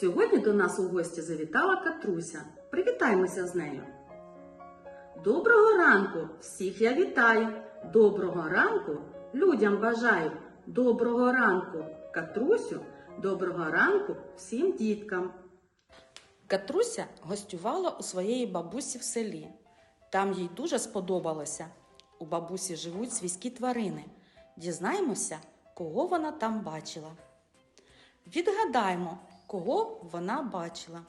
Сьогодні до нас у гості завітала Катруся. Привітаймося з нею. Доброго ранку! Всіх я вітаю! Доброго ранку людям бажаю! Доброго ранку, Катрусю! Доброго ранку всім діткам! Катруся гостювала у своєї бабусі в селі. Там їй дуже сподобалося. У бабусі живуть свійські тварини. Дізнаємося, кого вона там бачила. Відгадаймо, кого вона бачила.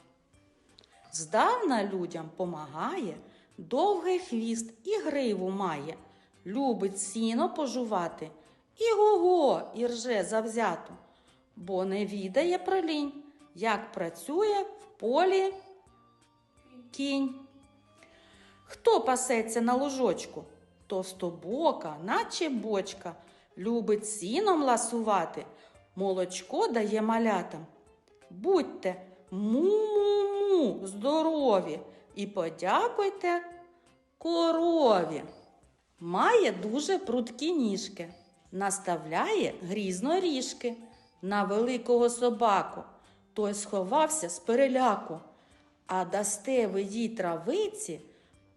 Здавна людям помагає, довгий хвіст і гриву має, любить сіно пожувати, і го-го, і рже завзято, бо не відає про лінь, як працює в полі кінь. Хто пасеться на ложочку? Товстобока, наче бочка, любить сіном ласувати, молочко дає малятам. Будьте му-му-му здорові і подякуйте корові. Має дуже прудкі ніжки, наставляє грізно ріжки на великого собаку. Той сховався з переляку. А дасте ви травиці,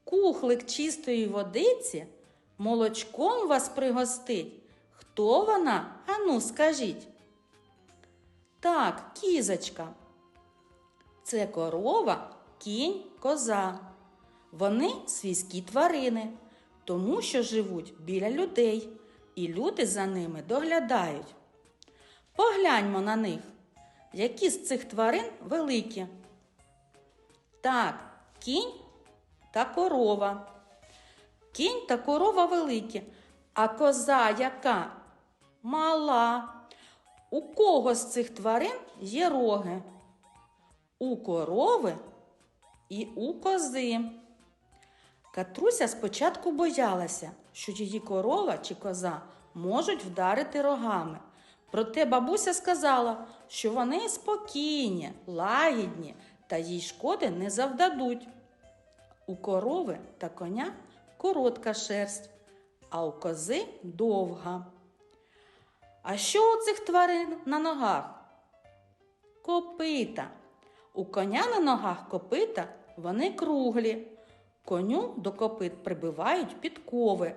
кухлик чистої водиці, молочком вас пригостить. Хто вона? Ану, скажіть. Так, кізочка. Це корова, кінь, коза. Вони свійські тварини, тому що живуть біля людей, і люди за ними доглядають. Погляньмо на них, які з цих тварин великі. Так, кінь та корова. Кінь та корова великі, а коза яка? Мала. У кого з цих тварин є роги? У корови і у кози. Катруся спочатку боялася, що її корова чи коза можуть вдарити рогами. Проте бабуся сказала, що вони спокійні, лагідні та їй шкоди не завдадуть. У корови та коня коротка шерсть, а у кози довга. А що у цих тварин на ногах? Копита. У коня на ногах копита вони круглі. Коню до копит прибивають підкови.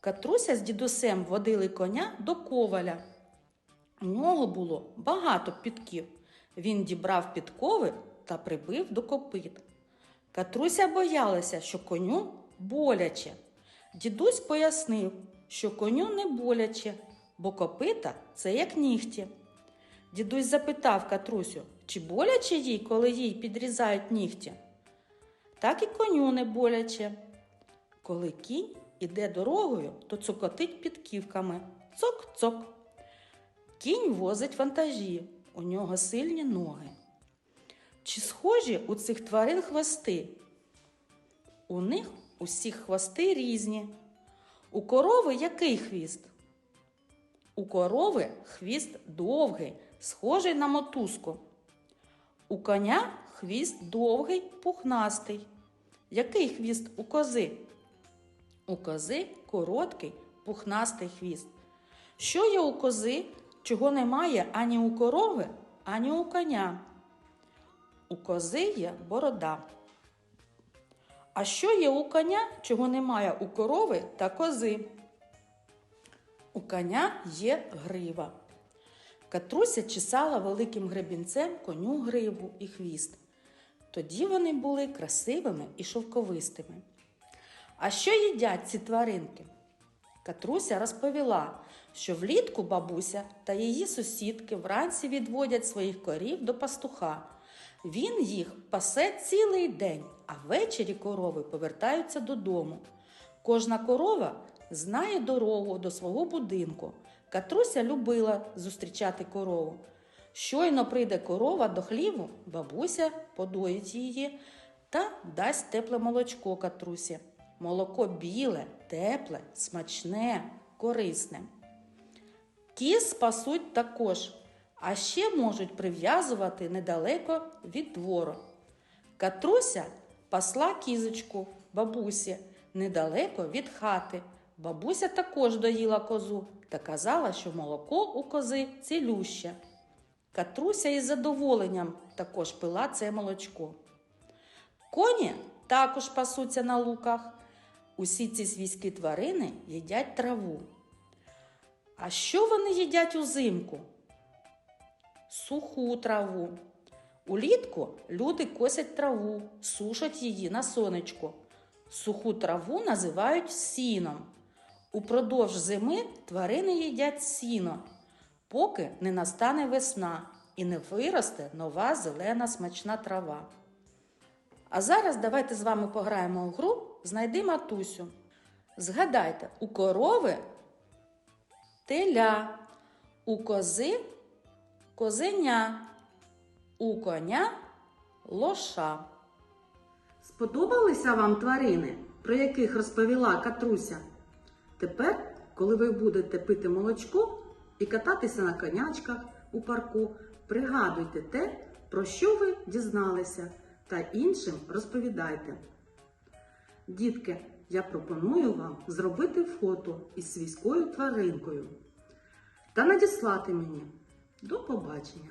Катруся з дідусем водили коня до коваля. У нього було багато підків. Він дібрав підкови та прибив до копит. Катруся боялася, що коню боляче. Дідусь пояснив, що коню не боляче, бо копита це як нігті. Дідусь запитав Катрусю, чи боляче їй, коли їй підрізають нігті. Так і коню не боляче. Коли кінь іде дорогою, то цокотить підківками. Цок-цок. Кінь возить вантажі, у нього сильні ноги. Чи схожі у цих тварин хвости? У них усіх хвости різні. У корови який хвіст? У корови хвіст довгий, схожий на мотузку. У коня хвіст довгий, пухнастий. Який хвіст у кози? У кози короткий, пухнастий хвіст. Що є у кози, чого немає ані у корови, ані у коня? У кози є борода. А що є у коня, чого немає у корови та кози? У коня є грива. Катруся чесала великим гребінцем коню гриву і хвіст. Тоді вони були красивими і шовковистими. А що їдять ці тваринки? Катруся розповіла, що влітку бабуся та її сусідки вранці відводять своїх корів до пастуха. Він їх пасе цілий день, а ввечері корови повертаються додому. Кожна корова знає дорогу до свого будинку. Катруся любила зустрічати корову. Щойно прийде корова до хліву, бабуся подоїть її та дасть тепле молочко катрусі. Молоко біле, тепле, смачне, корисне. Кіз спасуть також, а ще можуть прив'язувати недалеко від двору. Катруся пасла кізочку бабусі недалеко від хати. Бабуся також доїла козу та казала, що молоко у кози цілюще. Катруся із задоволенням також пила це молочко. Коні також пасуться на луках. Усі ці свійські тварини їдять траву. А що вони їдять узимку? Суху траву. Улітку люди косять траву, сушать її на сонечку. Суху траву називають сіном. Упродовж зими тварини їдять сіно, поки не настане весна і не виросте нова зелена смачна трава. А зараз давайте з вами пограємо у гру Знайди матусю. Згадайте, у корови теля, у кози козеня, у коня лоша. Сподобалися вам тварини, про яких розповіла Катруся? Тепер, коли ви будете пити молочко і кататися на конячках у парку, пригадуйте те, про що ви дізналися, та іншим розповідайте. Дітки, я пропоную вам зробити фото із свійською тваринкою та надіслати мені. До побачення!